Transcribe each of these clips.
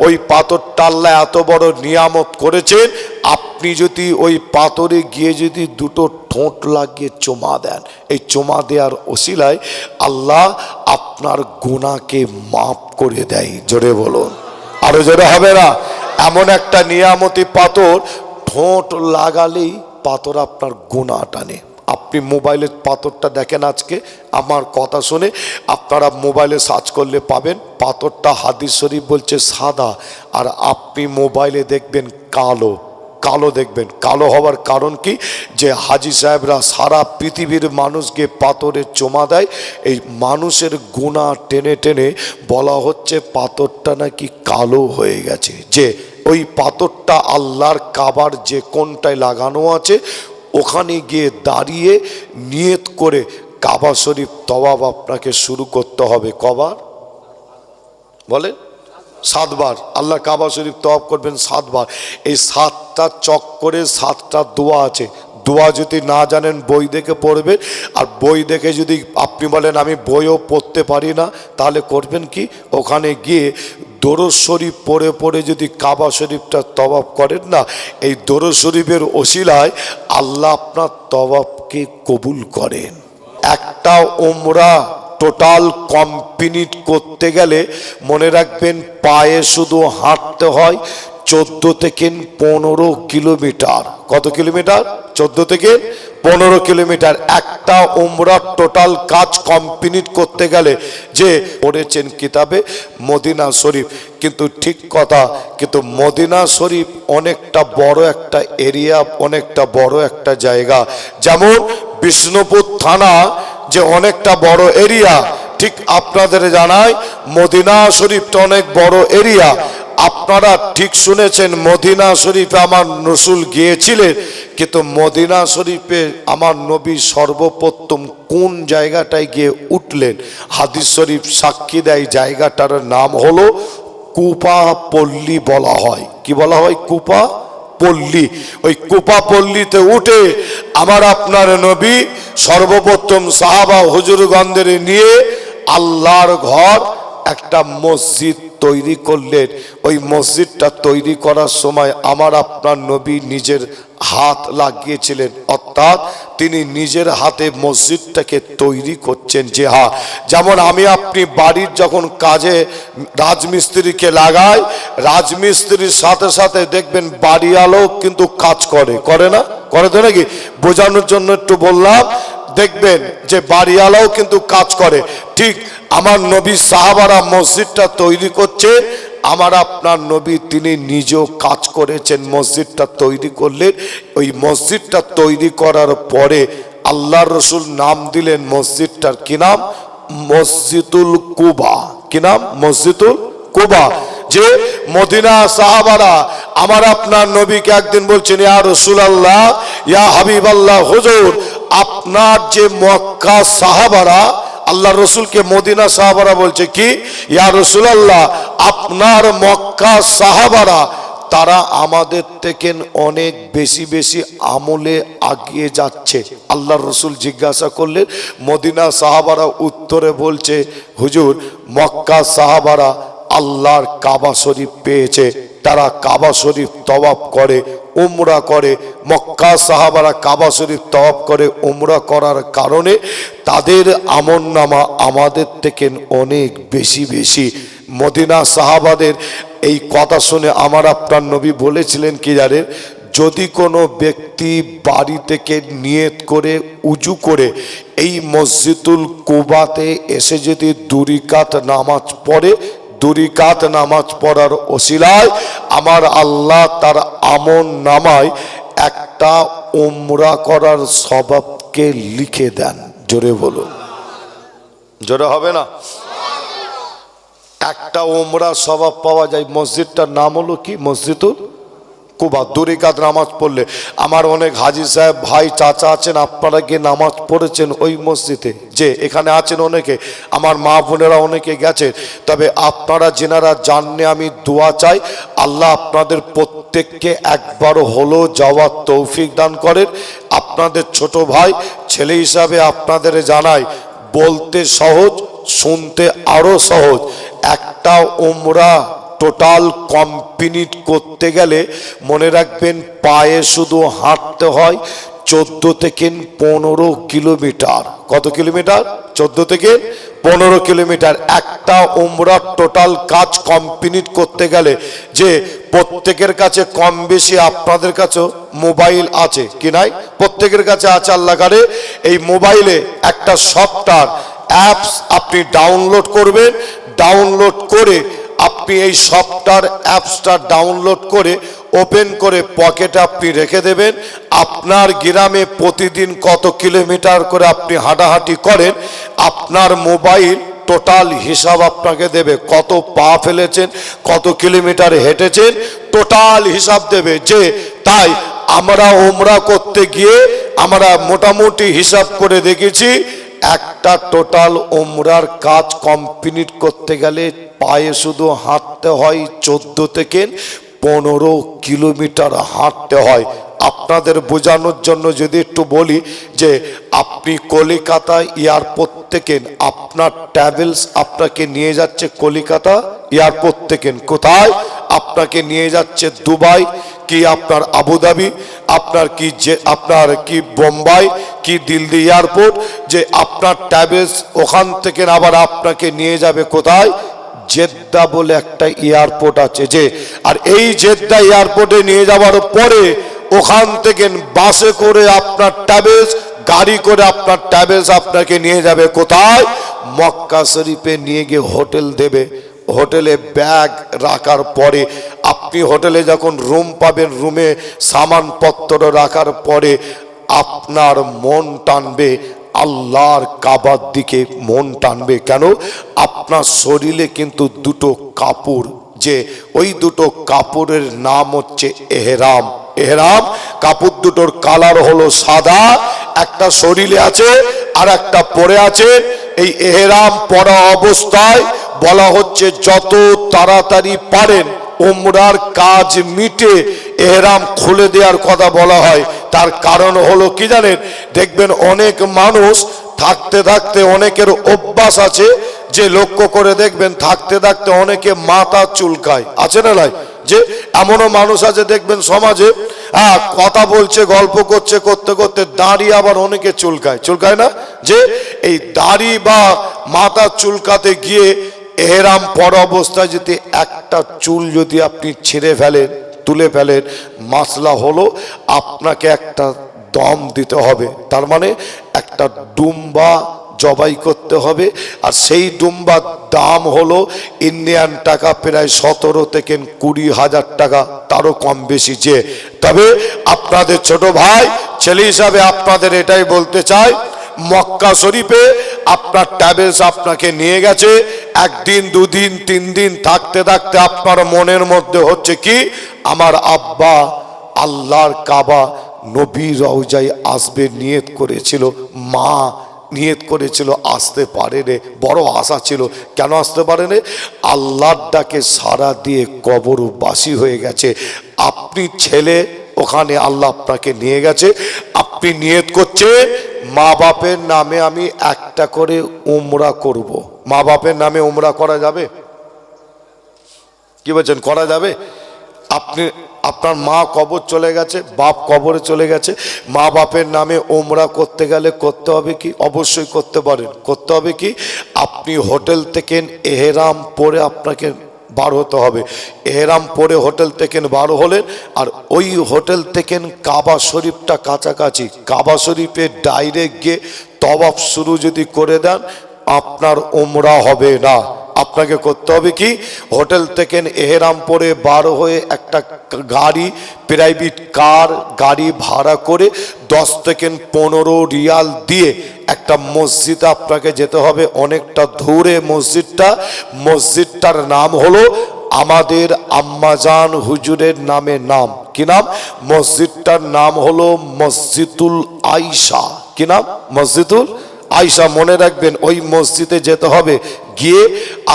ওই পাথরটা আল্লাহ এত বড় নিয়ামত করেছেন, আপনি যদি ওই পাথরে গিয়ে যদি দুটো ঠোঁট লাগিয়ে চোমা দেন, এই চোমা দেওয়ার ওসিলায় আল্লাহ আপনার গুণাকে মাফ করে দেয়। জোরে বলুন। আরও জোরে হবে না? এমন একটা নিয়ামতি পাথর, ঠোঁট লাগালেই পাথর আপনার গুণা টানে। আপনি মোবাইলের পাথরটা দেখেন আজকে, আমার কথা শুনে আপনারা মোবাইলে সার্চ করলে পাবেন, পাথরটা হাদিস শরীফ বলছে সাদা, আর আপনি মোবাইলে দেখবেন কালো কালো দেখবেন। কালো হওয়ার কারণ কি? যে হাজি সাহেবরা সারা পৃথিবীর মানুষকে পাথরে চোমা দেয়, এই মানুষের গুণা টেনে টেনে বলা হচ্ছে পাথরটা নাকি কালো হয়ে গেছে। যে ওই পাথরটা আল্লাহর কাবার যে কোনটায় লাগানো আছে ওখানে গিয়ে দাঁড়িয়ে নিয়ত করে কাবা শরীফ তওয়াব আপনাকে শুরু করতে হবে কবার? বলেন? সাতবার। আল্লাহ কাবা শরীফ তওয়াব করবেন সাতবার। এই সাতটা চক্করে সাতটা দোয়া আছে। দোয়া যদি না জানেন, বই দেখে পড়বে আর বই দেখে যদি আপনি বলেন, আমি বইও পড়তে পারি না, তাহলে করবেন কি? ওখানে গিয়ে দরজ শরীফ পড়ে পড়ে যদি কাবা শরীফটা তবাব করেন না, এই দরজ শরীফের ওসিলায় আল্লাহ আপনার তবাবকে কবুল করেন। একটা ওমরা টোটাল কমপ্লিট করতে গেলে মনে রাখবেন পায়ে শুধু হাঁটতে হয় চোদ্দ থেকে পনেরো কিলোমিটার। কত কিলোমিটার? চোদ্দ থেকে পনেরো কিলোমিটার একটা উমরার টোটাল কাজ কমপ্লিট করতে গেলে যে পড়েছেন কিতাবে মদিনা শরীফ। কিন্তু ঠিক কথা, কিন্তু মদিনা শরীফ অনেকটা বড় একটা এরিয়া অনেকটা বড় একটা জায়গা। যেমন বিষ্ণুপুর থানা যে অনেকটা বড় এরিয়া ঠিক আপনাদের জানায় মদিনা শরীফটা অনেক বড় এরিয়া আপনারা ঠিক শুনেছেন, মদিনা শরীফে আমার নসুল গিয়েছিলেন, কিন্তু মদিনা শরীফে আমার নবী সর্বপ্রথম কোন জায়গাটায় গিয়ে উঠলেন? হাদিস শরীফ সাক্ষী দেয়, জায়গাটার নাম হলো কুপা পল্লী বলা হয়। কি বলা হয়? কুপা পল্লী। ওই কুপা পল্লীতে উঠে আমার আপনার নবী সর্বপ্রথম সাহাবা হুজুরগন্ধের নিয়ে আল্লাহর ঘর একটা মসজিদ তৈরি করলেন ওই মসজিদটা তৈরি করার সময় আমার আপনার নবী নিজের হাত লাগিয়েছিলেন। অর্থাৎ তিনি নিজের হাতে মসজিদটাকে তৈরি করছেন যে হা, যেমন আমি আপনি বাড়ির যখন কাজে রাজমিস্ত্রিকে লাগাই, রাজমিস্ত্রির সাথে সাথে দেখবেন বাড়িওয়ালাও কিন্তু কাজ করে। করে না? করে তো নাকি? বোঝানোর জন্য একটু বললাম দেখবেন যে বাড়িওয়ালাও কিন্তু কাজ করে। ঠিক আমার নবী সাহাবারা মসজিদটা তৈরি করছে, আমার আপনার নবী তিনি নিজেও কাজ করেছেন মসজিদটা তৈরি করলেন। ওই মসজিদটা তৈরি করার পরে আল্লাহ রসুল নাম দিলেন মসজিদটার কি নাম? মসজিদুল কুবা। কি নাম? মসজিদুল কুবা। যে মদিনা সাহাবারা আমার আপনার নবীকে একদিন বলছেন, ইয়া রসুল আল্লাহ ইয়া হাবিব আল্লাহ হুজুর আপনার যে মক্কা সাহাবারা, আল্লাহ রসুলকে মদিনা সাহাবারা বলছে কি, ইয়া রসুল আল্লাহ আপনার মক্কা সাহাবারা, তারা আমাদের থেকে অনেক বেশি বেশি আমলে আগিয়ে যাচ্ছে। আল্লাহ রসুল জিজ্ঞাসা করলেন, মদিনা সাহাবারা উত্তরে বলছে, হুজুর, মক্কা সাহাবারা আল্লাহর কাবা শরীফ পেয়েছে, তারা কাবা শরীফ তবাব করে উমরা করে, মক্কা সাহাবারা কাবা শরীফ তওয়াব করে উমরা করার কারণে তাদের আমন নামা আমাদের থেকে অনেক বেশি বেশি। মদিনা সাহাবাদের এই কথা শুনে আমার আপনার নবী বলেছিলেন কি জানেন? যদি কোনো ব্যক্তি বাড়ি থেকে নিয়ত করে, উজু করে এই মসজিদুল কুবাতে এসে যদি দুরিকাত নামাজ পড়ে দুরিকাত নামাজ পড়ার ওসিলায় আমার আল্লাহ তার আমন নামায় একটা উমরা করার স্বভাবকে লিখে দেন। জোরে বলুন। জোরে হবে না? একটা ওমরা স্বভাব পাওয়া যায়। মসজিদটার নাম হলো কি? মসজিদুল কুবা দুরিকাত নামাজ পড়লে। আমার অনেক হাজি সাহেব ভাই, চাচা আছেন, আপনারা গিয়ে নামাজ পড়েছেন ওই মসজিদে। যে, এখানে আছেন অনেকে, আমার মা বোনেরা অনেকে গেছে তবে আপনারা যেনারা জাননে আমি দোয়া চাই, আল্লাহ আপনাদের প্রত্যেককে একবার হলো যাওয়ার তৌফিক দান করেন। আপনাদের ছোট ভাই, ছেলে হিসাবে আপনাদের জানাই, বলতে সহজ, শুনতে আরও সহজ। একটা উমরা টোটাল কমপ্লিট করতে গেলে মনে রাখবেন পায়ে শুধু হাঁটতে হয় চোদ্দ থেকে পনেরো কিলোমিটার। কত কিলোমিটার? চোদ্দ থেকে পনেরো কিলোমিটার। একটা উমরার টোটাল কাজ কমপ্লিট করতে গেলে যে প্রত্যেকের কাছে কম বেশি আপনাদের কাছেও মোবাইল আছে কি নাই? প্রত্যেকের কাছে আছে আল্লাহ এই মোবাইলে একটা সফটওয়্যার অ্যাপস আপনি ডাউনলোড করবেন। ডাউনলোড করে আপনি এই সফটওয়্যার অ্যাপসটা ডাউনলোড করে, ওপেন করে পকেটে আপনি রেখে দেবেন। আপনার গ্রামে প্রতিদিন কত কিলোমিটার করে আপনি হাঁটাহাঁটি করেন, আপনার মোবাইল টোটাল হিসাব আপনাকে দেবে। কত পা ফেলেছেন, কত কিলোমিটার হেঁটেছেন, টোটাল হিসাব দেবে যে, তাই আমরা ওমরা করতে গিয়ে আমরা মোটামুটি হিসাব করে দেখেছি, একটা টোটাল ওমরার কাজ কমপ্লিট করতে গেলে পায়ে শুধু হাঁটতে হয়, চোদ্দ থেকে পনেরো কিলোমিটার হাঁটতে হয়। আপনাদের বোঝানোর জন্য যদি একটু বলি যে, আপনি কলিকাতা এয়ারপোর্ট থেকে আপনার ট্রাভেলস আপনাকে নিয়ে যাচ্ছে কলিকাতা এয়ারপোর্ট থেকে। কোথায়? আপনাকে নিয়ে যাচ্ছে দুবাই, কি আপনার আবুধাবি, আপনার কি যে, আপনার কি বোম্বাই, কি দিল্লি এয়ারপোর্ট, যে আপনার ট্রাভেলস ওখান থেকে আবার আপনাকে নিয়ে যাবে কোথায়? জেদ্দা বলে একটা এয়ারপোর্ট আছে যে, আর এই জেদ্দা এয়ারপোর্টে নিয়ে যাওয়ার পরে ওখান থেকে বাসে করে আপনার ট্রাভেলস গাড়ি করে আপনার ট্রাভেলস আপনাকে নিয়ে যাবে কোথায়? মক্কা শরীফে নিয়ে গিয়ে হোটেল দেবে। হোটেলে ব্যাগ রাখার পরে আপনি হোটেলে যখন রুম পাবেন, রুমে সামানপত্র রাখার পরে আপনার মন টানবে আল্লাহর কাবার দিকে মন টানবে কেন? আপনার শরীরে কিন্তু দুটো কাপড়, যে ওই দুটো কাপড়ের নাম হচ্ছে এহরাম। এহরাম, কাপড় দুটোর কালার হলো সাদা, একটা শরীরে আছে আর একটা পরে আছে। এই এহরাম পরা অবস্থায় বলা হচ্ছে যত তাড়াতাড়ি পারেন ওমরার কাজ মিটে এহরাম খুলে দেওয়ার কথা বলা হয়। তার কারণ হলো কি জানেন? দেখবেন অনেক মানুষ থাকতে থাকতে অনেকের অভ্যাস আছে যে লক্ষ্য করে দেখবেন থাকতে থাকতে অনেকে মাথা চুলকায় আছে না নাই? যে এমনও মানুষ আছে দেখবেন সমাজে হ্যাঁ কথা বলছে, গল্প করছে, করতে করতে দাড়ি আবার অনেকে চুলকায় চুলকায় না? যে এই দাড়ি বা মাথা চুলকাতে গিয়ে এহেরাম পর অবস্থায় যদি একটা চুল যদি আপনি ছিঁড়ে ফেলেন তুলে ফেলেন মাসলা হলো আপনাকে একটা দম দিতে হবে। তার মানে একটা ডুম্বা জবাই করতে হবে। আর সেই ডুম্বার দাম হলো ইন্ডিয়ান টাকা প্রায় সতেরো থেকে কুড়ি হাজার টাকা, তারও কম বেশি যে। তবে আপনাদের ছোট ভাই, ছেলে হিসাবে আপনাদের এটাই বলতে চাই মক্কা শরীফে আপনার ট্যাবেলস আপনাকে নিয়ে গেছে। একদিন, দুদিন তিন দিন থাকতে থাকতে আপনার মনের মধ্যে হচ্ছে কি? আমার আব্বা আল্লাহর কাবা নবী রওজাই আসবে নিয়ত করেছিল। মা নিয়ত করেছিল, আসতে পারেনি, বড় আশা ছিল। কেন আসতে পারেনি? আল্লাহর ডাকে সারা দিয়ে কবর কবরবাসী হয়ে গেছে। আপনি ছেলে ওখানে আল্লাহ আপনাকে নিয়ে গেছে। আপনি নিয়ত করছে, মা বাপের নামে আমি একটা করে উমরা করব। মা বাপের নামে উমরা করা যাবে? কি বলছেন, করা যাবে? আপনি, আপনার মা কবর চলে গেছে, বাপ কবরে চলে গেছে। মা বাপের নামে ওমরা করতে গেলে করতে হবে কি? অবশ্যই করতে পারেন। করতে হবে কি? আপনি হোটেল থেকে এহেরাম পরে আপনাকে বার হতে হবে। এহেরাম পরে হোটেল থেকে বার হলেন আর ওই হোটেল থেকে কাবা শরীফটা কাছাকাছি। কাবা শরীফে ডাইরেক্ট গিয়ে তবাব শুরু যদি করে দেন আপনার ওমরা হবে না। আপনাকে করতে হবে কি? হোটেল থেকে এহেরাম পরে বার হয়ে একটা গাড়ি, প্রাইভেট কার গাড়ি ভাড়া করে দশ থেকে পনেরো রিয়াল দিয়ে একটা মসজিদ আপনাকে যেতে হবে। অনেকটা দূরে মসজিদটা। মসজিদটার নাম হলো আমাদের আম্মাজান হুজুরের নামে নাম। কি নাম? মসজিদটার নাম হলো মসজিদুল আইসা কি নাম? মসজিদুল আয়সা মনে রাখবেন, ওই মসজিদে যেতে হবে। গিয়ে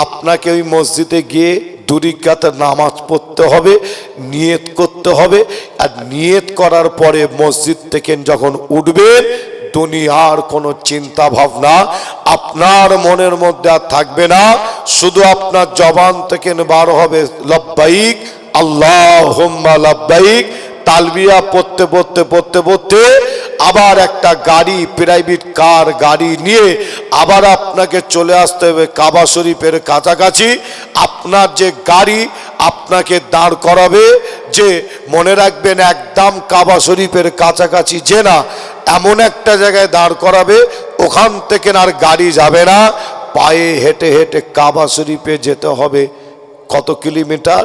আপনাকে ওই মসজিদে গিয়ে দুরিকাতে নামাজ পড়তে হবে, নিয়ত করতে হবে। আর নিয়ত করার পরে মসজিদ থেকে যখন উঠবেন, দুনিয়ার কোনো চিন্তা ভাবনা আপনার মনের মধ্যে আর থাকবে না। শুধু আপনার জবান থেকে বার হবে, লব্বাইক আল্লাহ লব্বাইক। তালবিয়া পড়তে পড়তে পড়তে পড়তে আবার একটা গাড়ি প্রাইভেট কার গাড়ি নিয়ে আবার আপনাকে চলে আসতে হবে কাবা শরীফের কাছাকাছি। আপনার যে গাড়ি আপনাকে দাঁড় করাবে যে মনে রাখবেন একদম কাবা শরীফের কাছাকাছি যে না, এমন একটা জায়গায় দাঁড় করাবে, ওখান থেকে আর গাড়ি যাবে না। পায়ে হেঁটে হেঁটে কাবা শরীফে যেতে হবে। কত কিলোমিটার?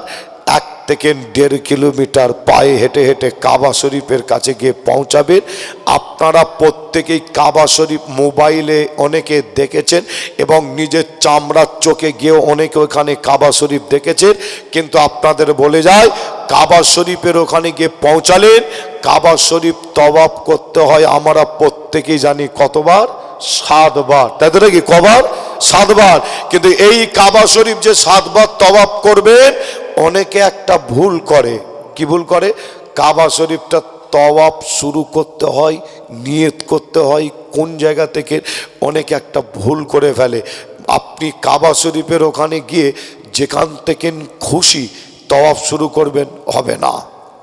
থেকে দেড় কিলোমিটার পায়ে হেঁটে হেঁটে কাবা শরীফের কাছে গিয়ে পৌঁছাবেন। আপনারা প্রত্যেকেই কাবা শরীফ মোবাইলে অনেকে দেখেছেন এবং নিজের চামড়ার চোখে গিয়েও অনেকে ওখানে কাবা শরীফ দেখেছেন। কিন্তু আপনাদের বলে যায়, কাবা শরীফের ওখানে গিয়ে পৌঁছালেন। কাবা শরীফ তবাব করতে হয় আমরা প্রত্যেকেই জানি কতবার? সাতবার। তাই তো নাকি? কবার? সাতবার। কিন্তু এই কাবা শরীফ যে সাতবার তবাব করবেন অনেকে একটা ভুল করে। কি ভুল করে? কাবা শরীফটা তওয়াব শুরু করতে হয়, নিয়ত করতে হয়, কোন জায়গা থেকে অনেকে একটা ভুল করে ফেলে। আপনি কাবা শরীফের ওখানে গিয়ে যেখান থেকে খুশি তওয়াব শুরু করবেন, হবে না।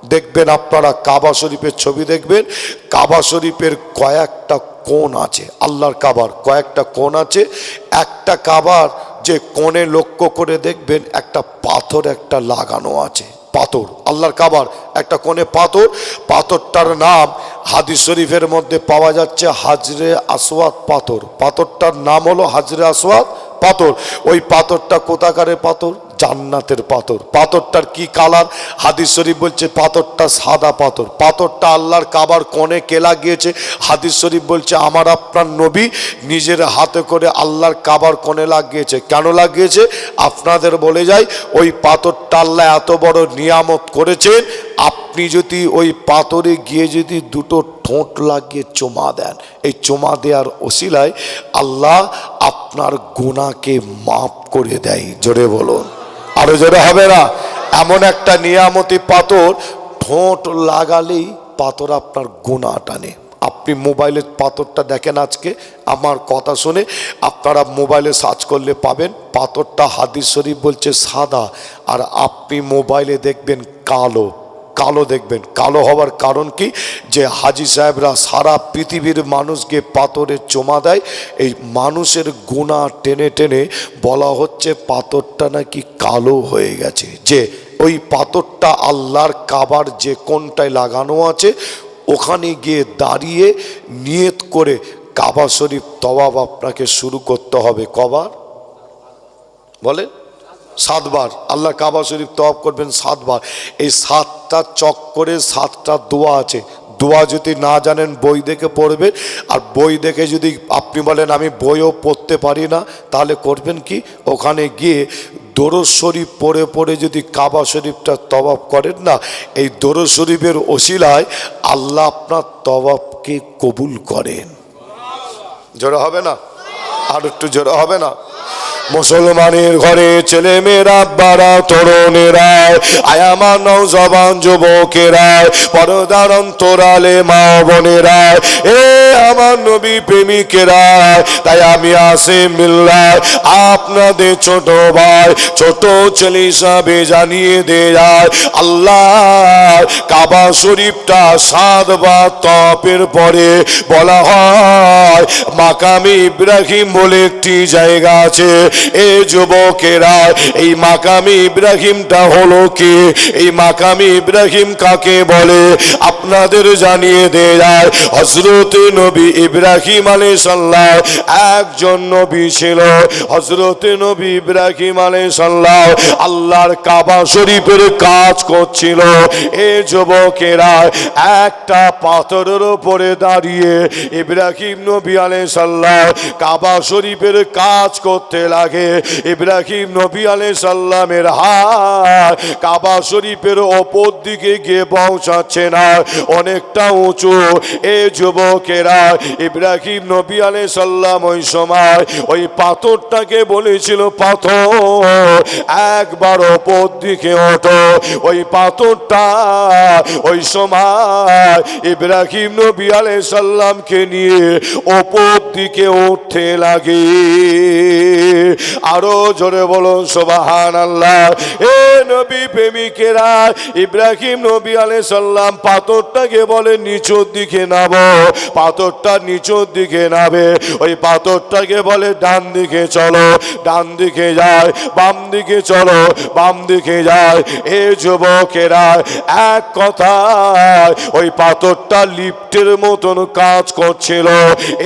দেখবেন আপনারা কাবা শরীফের ছবি দেখবেন, কাবা শরীফের কয়েকটা কোণ আছে, আল্লাহর কাবার কয়েকটা কোণ আছে। একটা কাবার যে কোণে লক্ষ্য করে দেখবেন একটা পাথর, একটা লাগানো আছে। পাথর, আল্লাহর কাবার একটা কোণে পাথর। পাথরটার নাম হাদিস শরীফের মধ্যে পাওয়া যাচ্ছে হাজরে আসওয়াত পাথর। পাথরটার নাম হলো হাজরে আসওয়াত পাথর। ওই পাথরটা কোথাকারে পাথর? জান্নাতের পাথর। পাথরটার কি কালার? হাদিস শরীফ বলছে পাথরটা সাদা পাথর। পাথরটা আল্লাহর কাবার কোণে কে লাগিয়েছে হাদিস শরীফ বলছে, আমার আপনার নবী নিজের হাতে করে আল্লাহর কাবার কোণে লাগিয়েছে। কেন লাগিয়েছে? আপনাদের বলে যায় ওই পাথরটা আল্লাহ এত বড় নিয়ামত করেছেন, আপনি যদি ওই পাথরে গিয়ে যদি দুটো ঠোঁট লাগিয়ে চুমা দেন, এই চুমা দেওয়ার ওসিলায় আল্লাহ আপনার গুণাকে মাফ করে দেয়। জোরে বলুন। আরও জোরে হবে না। এমন একটা নিয়ামতি পাথর, ঠোঁট লাগালেই পাথর আপনার গোনা টানে। আপনি মোবাইলের পাথরটা দেখেন আজকে, আমার কথা শুনে। আপনারা মোবাইলে সার্চ করলে পাবেন, পাথরটা হাদিস শরীফ বলছে সাদা, আর আপনি মোবাইলে দেখবেন কালো। কালো দেখবেন। কালো হওয়ার কারণ কি? যে হাজি সাহেবরা সারা পৃথিবীর মানুষকে পাথরে চোমা দেয়, এই মানুষের গুণা টেনে টেনে বলা হচ্ছে পাথরটা নাকি কালো হয়ে গেছে। যে ওই পাথরটা আল্লাহর কাবার যে কোনটায় লাগানো আছে, ওখানে গিয়ে দাঁড়িয়ে নিয়ত করে কাবা শরীফ তবাব আপনাকে শুরু করতে হবে। কবার? বলেন। সাতবার। আল্লাহ কাবা শরীফ তওয়াব করবেন সাতবার। এই সাতটা চক্করে সাতটা দোয়া আছে। দোয়া যদি না জানেন, বই দেখে পড়বে। আর বই দেখে যদি আপনি বলেন, আমি বইও পড়তে পারি না, তাহলে করবেন কি? ওখানে গিয়ে দরজ শরীফ পড়ে পড়ে যদি কাবা শরীফটা তবাব করেন না, এই দরজ শরীফের ওসিলায় আল্লাহ আপনার তবাবকে কবুল করেন। জোরে হবে না? আর একটু জোরে হবে না? মুসলমানের ঘরে ছেলে মেয়েরা বাড়া তরুণেরা, আয়ামা নৌজবান যুবকেরা, পরদার অন্তরালে মা বোনেরা, এ আমার নবী প্রেমিকেরা, তাই আমি আসে মিল্লা, আপনাদের ছোট ভাই, ছোট ছেলে হিসাবে জানিয়ে দেয়, আল্লাহ কাবা শরীফটা সাদ সাতবার তপের পরে বলা হয়, মাকামি ইব্রাহিম বলে একটি জায়গা আছে এ যুবকেরা, এই মাকামি ইব্রাহিমটা হলো কি? এই মাকামি ইব্রাহিম কাকে বলে? আপনাদের জানিয়ে দেয় হজরত নবী ইব্রাহিম সাল্লাহ একজন নবী ছিল। হজরত নবী ইব্রাহিম সাল্লাহ আল্লাহর কাবা শরীফের কাজ করছিল। এ যুবকেরা একটা পাথরের উপরে দাঁড়িয়ে ইব্রাহিম নবী আলী সাল্লাহ কাবা শরীফের কাজ করতে লাগল। আগে ইব্রাহিম নবী আলে সাল্লামের হাত কাবা শরীফের ওপর দিকে গিয়ে পৌঁছাচ্ছে না। অনেকটা উঁচু। এ যুবকেরা ইব্রাহিম নবী আলে সাল্লাম ওই সময় ওই পাথরটাকে বলেছিল, পাথর, একবার ওপর দিকে ওঠো। ওই পাথরটা ওই সময় ইব্রাহিম নবী আলে সাল্লামকে নিয়ে ওপর দিকে উঠতে লাগে। আরও জোরে বলুন সোবাহান আল্লাহ এ নবী প্রেমিকেরা, ইব্রাহিম নবী আলে সাল্লাম পাথরটাকে বলে নিচুর দিকে নামো, পাথরটা নিচুর দিকে নামে। ওই পাথরটাকে বলে ডান দিকে চলো, ডান দিকে যায়, বাম দিকে চলো, বাম দিকে যায়। এ যুবকেরা, এক কথায়, ওই পাথরটা লিফটের মতন কাজ করছিল।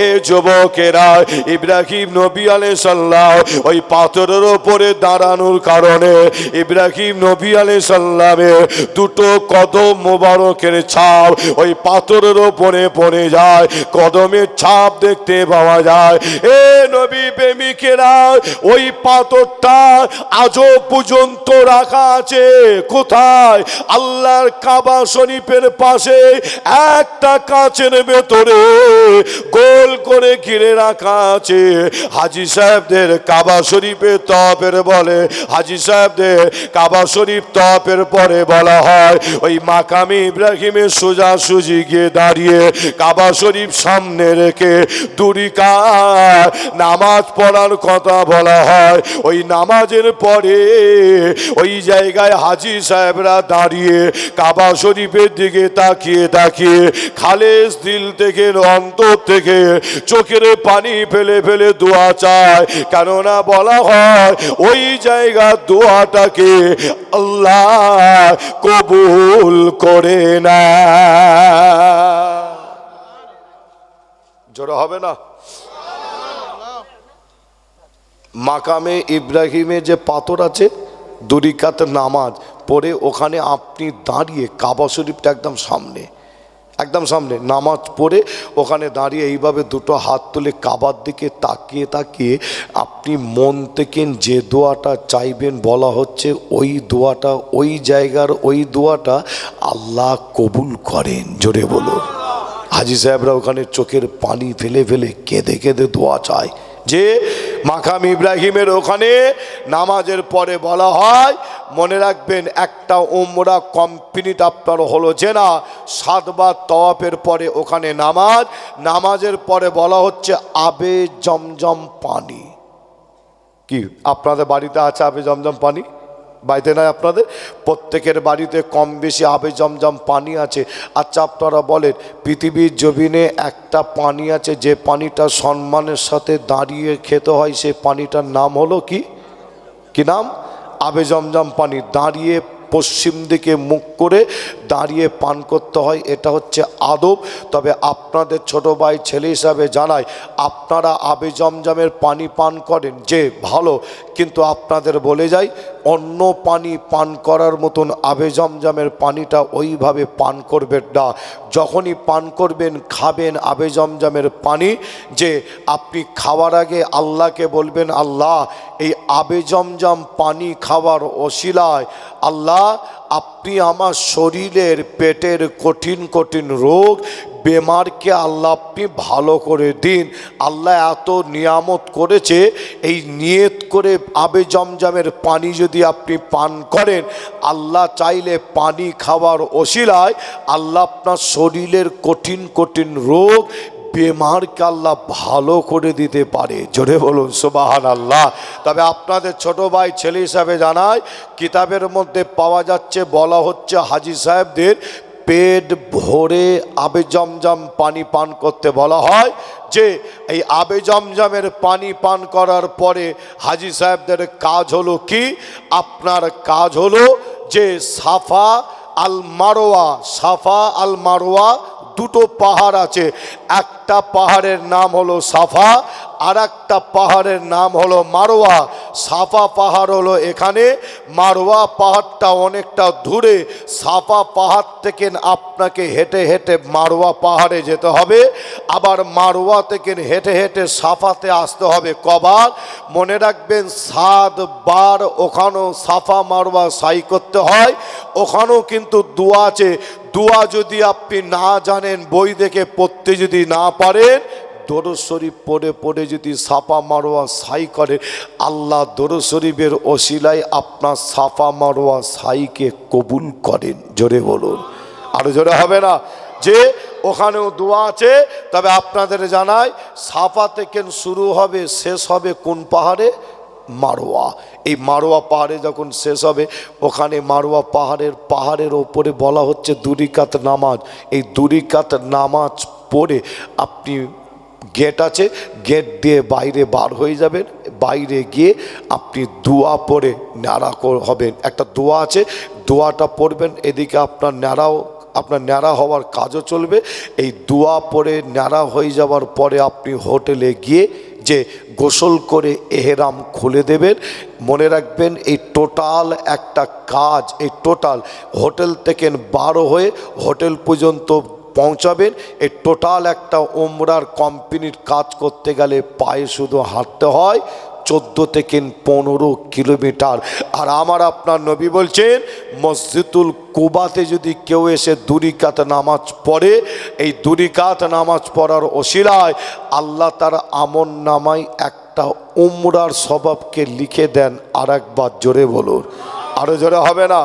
এ যুবকেরা, ইব্রাহিম নবী আলে সাল্লাহ ওই পাথরের ওপরে দাঁড়ানোর কারণে ইব্রাহিম নবী আলে সাল্লামে দুটো কদম মোবারকের ছাপ ওই পাথরের ওপরে পড়ে যায়। কদমের ছাপ দেখতে পাওয়া যায়। এ নবী প্রেমিকেরা, ওই পাথরটা আজও পর্যন্ত রাখা আছে। কোথায়? আল্লাহর কাবা শরীফের পাশে একটা কাচের ভেতরে গোল করে ঘিরে রাখা আছে। হাজি সাহেবদের কাবা শরীফের তপের বলে। হাজি সাহেবদের কাবা শরীফ তপের পরে বলা হয়, ওই মাকামি ইব্রাহিমের সোজা সুজি গিয়ে দাঁড়িয়ে কাবা শরীফ সামনে রেখে দুরিকা নামাজ পড়ার কথা বলা হয়। ওই নামাজের পরে ওই জায়গায় হাজি সাহেবরা দাঁড়িয়ে কাবা শরীফের দিকে তাকিয়ে তাকিয়ে খালেস দিল থেকে, অন্তর থেকে চোখের পানি ফেলে ফেলে দোয়া চায়। কেননা বলা হয়, ওই জায়গা দোয়াটাকে আল্লাহ কবুল করে না। জোরে হবে না? মাকামে ইব্রাহিমে যে পাথর আছে, দুরিকাত নামাজ, পরে ওখানে আপনি দাঁড়িয়ে কাবা শরীফটা একদম সামনে। একদম সামনে, নামাজ পড়ে ওখানে দাঁড়িয়ে এইভাবে দুটো হাত তুলে কাবার দিকে তাকিয়ে তাকিয়ে আপনি মন থেকে যে দোয়াটা চাইবেন বলা হচ্ছে, ওই দোয়াটা, ওই জায়গার ওই দোয়াটা আল্লাহ কবুল করেন। জোরে বলুন। হাজি সাহেবরা ওখানে চোখের পানি ফেলে ফেলে কেঁদে কেঁদে দোয়া চায়। যে মাকাম ইব্রাহিমের ওখানে নামাজের পরে বলা হয়, মনে রাখবেন একটা উমরা কমপ্লিট আপনার হলো যে না, সাতবার তপের পরে ওখানে নামাজ, নামাজের পরে বলা হচ্ছে আবে জমজম পানি। কি, আপনাদের বাড়িতে আছে আবে জমজম পানি? বাড়িতে নাই আপনাদের? প্রত্যেকের বাড়িতে কম বেশি আবে জমজম পানি আছে। আচ্ছা আপনারা বলেন, পৃথিবীর জমিনে একটা পানি আছে, যে পানিটা সম্মানের সাথে দাঁড়িয়ে খেতে হয়, সেই পানিটার নাম হলো কি? কি নাম? আবে জমজম পানি। দাঁড়িয়ে পশ্চিম দিকে মুখ করে দাঁড়িয়ে পান করতে হয়, এটা হচ্ছে আদব। তবে আপনাদের ছোট ভাই, ছেলে হিসাবে জানাই, আপনারা আবে জমজমের পানি পান করেন যে ভালো, কিন্তু আপনাদের বলে যাই, অন্য পানি পান করার মতন আবে জমজমের পানিটা ওইভাবে পান করবেন না। যখনই পান করবেন, খাবেন আবে জমজমের পানি, যে আপনি খাওয়ার আগে আল্লাহকে বলবেন, আল্লাহ, এই আবে জমজম পানি খাওয়ার অশিলায়, আল্লাহ, আপনি আমার শরীরের পেটের কঠিন কঠিন রোগ বেমারকে আল্লাহ আপনি ভালো করে দিন। আল্লাহ এত নিয়ামত করেছে, এই নিয়ত করে আবে জমজমের পানি যদি আপনি পান করেন, আল্লাহ চাইলে পানি খাওয়ার ওসিলায় আল্লাহ আপনার শরীরের কঠিন কঠিন রোগ বেমারকে আল্লাহ ভালো করে দিতে পারে। জোরে বলুন সুবাহান আল্লাহ তবে আপনাদের ছোট ভাই, ছেলে হিসাবে জানায় কিতাবের মধ্যে পাওয়া যাচ্ছে, বলা হচ্ছে হাজি সাহেবদের পেট ভরে আবে জমজম পানি পান করতে বলা হয় যে এই আবে জমজমের পানি পান করার পরে হাজি সাহেবদের কাজ হলো কি? আপনার কাজ হলো যে সাফা আল মারোয়া সাফা আল মারোয়া দুটো পাহাড় আছে। একটা পাহাড়ের নাম হলো সাফা আর একটা পাহাড়ের নাম হলো মারোয়া। সাফা পাহাড় হলো এখানে। মারোয়া পাহাড়টা অনেকটা দূরে। সাফা পাহাড় থেকে আপনাকে হেঁটে হেঁটে মারোয়া পাহাড়ে যেতে হবে। আবার মারোয়া থেকে হেঁটে হেঁটে সাফাতে আসতে হবে কবার। মনে রাখবেন, সাত বার ওখানেও সাফা মারোয়া সাই করতে হয়। ওখানেও কিন্তু দোয়া আছে। দোয়া যদি আপনি না জানেন, বই দেখে পড়তে যদি না পারেন দরুদ শরীফ পড়ে পড়ে যদি সাফা মারোয়া সাই করে, আল্লাহ দরুদ শরীফের ওসিলায় আপনার সাফা মারোয়া সাইকে কবুল করেন। জোরে বলুন। আরও জোরে হবে না? যে ওখানেও দোয়া আছে, তবে আপনাদের জানাই সাফা থেকে শুরু হবে, শেষ হবে কোন পাহাড়ে? মারোয়া। এই মারোয়া পাহাড়ে যখন শেষ হবে, ওখানে মারোয়া পাহাড়ের পাহাড়ের ওপরে বলা হচ্ছে দুরিকাত নামাজ। এই দুরিকাত নামাজ পড়ে আপনি গেট আছে, গেট দিয়ে বাইরে বার হয়ে যাবেন, বাইরে গিয়ে আপনি দোয়া পরে ন্যাড়া হবেন। একটা দোয়া আছে, দোয়াটা পড়বেন এদিকে আপনার ন্যাড়াও, আপনার ন্যাড়া হওয়ার কাজও চলবে। এই দোয়া পরে ন্যাড়া হয়ে যাওয়ার পরে আপনি হোটেলে গিয়ে যে গোসল করে এহেরাম খুলে দেবেন, মনে রাখবেন এই টোটাল একটা কাজ, এই টোটাল হোটেল থেকে বারো হয়ে হোটেল পর্যন্ত পৌঁছাবেন এই টোটাল একটা ওমরার কোম্পানির কাজ করতে গেলে পায়ে শুধু হাঁটতে হয়, চোদ্দ থেকে পনেরো কিলোমিটার। আর আমার আপনার নবী বলছেন, মসজিদুল কুবাতে যদি কেউ এসে দুরিকাত নামাজ পড়ে, এই দুরিকাত নামাজ পড়ার ওসিলায় আল্লাহ তার আমন নামায় একটা উমরার স্বভাবকে লিখে দেন আর একবার জোরে বলুন। আরও জোরে হবে না?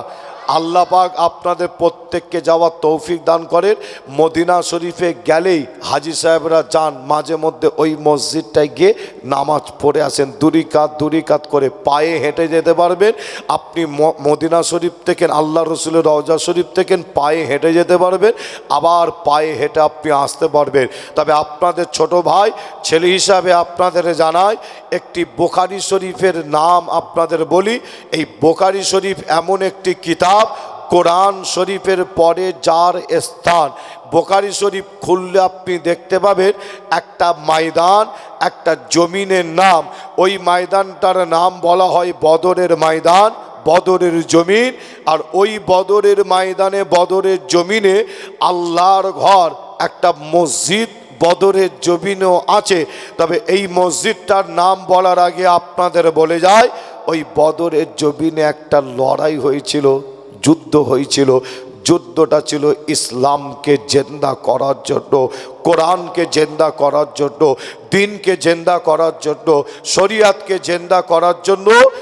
আল্লাহ পাক আপনাদের প্রত্যেককে যাওয়ার তৌফিক দান করেন। মদিনা শরীফে গেলেই হাজি সাহেবরা যান, মাঝে মধ্যে ওই মসজিদটায় গিয়ে নামাজ পড়ে আসেন। দুরিকাত দুরিকাত করে পায়ে হেঁটে যেতে পারবেন। আপনি মদিনা শরীফ থেকে আল্লাহ রসুলের রওজা শরীফ থেকে পায়ে হেঁটে যেতে পারবেন। আবার পায়ে হেঁটে আপনি আসতে পারবেন। তবে আপনাদের ছোট ভাই, ছেলে হিসাবে আপনাদের জানায় একটি বোখারি শরীফের নাম আপনাদের বলি। এই বোখারি শরীফ এমন একটি কিতাব কোরআন শরীফের পরে যার স্থান। বোকারি শরীফ খুললে আপনি দেখতে পাবেন, একটা ময়দান, একটা জমিনের নাম। ওই ময়দানটার নাম বলা হয় বদরের ময়দান, বদরের জমিন। আর ওই বদরের ময়দানে, বদরের জমিনে আল্লাহর ঘর, একটা মসজিদ বদরের জমিনও আছে। তবে এই মসজিদটার নাম বলার আগে আপনাদের বলে যায় ওই বদরের জমিনে একটা লড়াই হয়েছিল। যুদ্ধ হয়েছিল, যুদ্ধটা ছিল ইসলামকে জেন্দা করার জন্য, কোরআনকে জেন্দা করার জন্য, দিনকে জেন্দা করার জন্য, শরিয়াতকে জেন্দা করার জন্য।